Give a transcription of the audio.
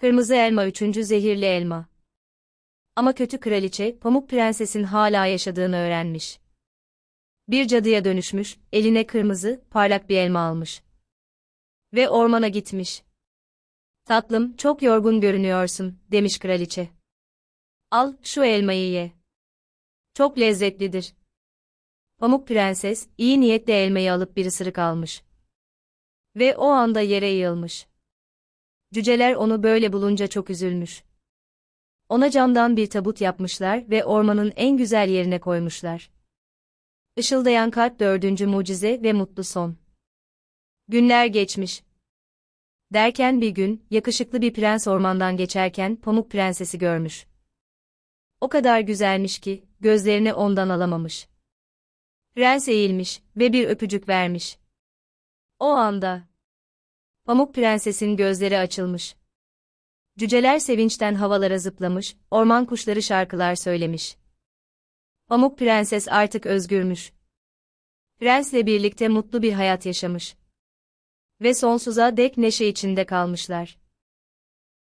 Kırmızı elma üçüncü zehirli elma. Ama kötü kraliçe, Pamuk Prenses'in hala yaşadığını öğrenmiş. Bir cadıya dönüşmüş, eline kırmızı, parlak bir elma almış. Ve ormana gitmiş. Tatlım, çok yorgun görünüyorsun, demiş kraliçe. Al, şu elmayı ye. Çok lezzetlidir. Pamuk Prenses, iyi niyetle elmayı alıp bir ısırık almış. Ve o anda yere yığılmış. Cüceler onu böyle bulunca çok üzülmüş. Ona camdan bir tabut yapmışlar ve ormanın en güzel yerine koymuşlar. Işıldayan kalp dördüncü mucize ve mutlu son. Günler geçmiş. Derken bir gün, yakışıklı bir prens ormandan geçerken Pamuk Prensesi görmüş. O kadar güzelmiş ki, gözlerini ondan alamamış. Prens eğilmiş ve bir öpücük vermiş. O anda, Pamuk Prenses'in gözleri açılmış. Cüceler sevinçten havalara zıplamış, orman kuşları şarkılar söylemiş. Pamuk Prenses artık özgürmüş. Prensle birlikte mutlu bir hayat yaşamış. Ve sonsuza dek neşe içinde kalmışlar.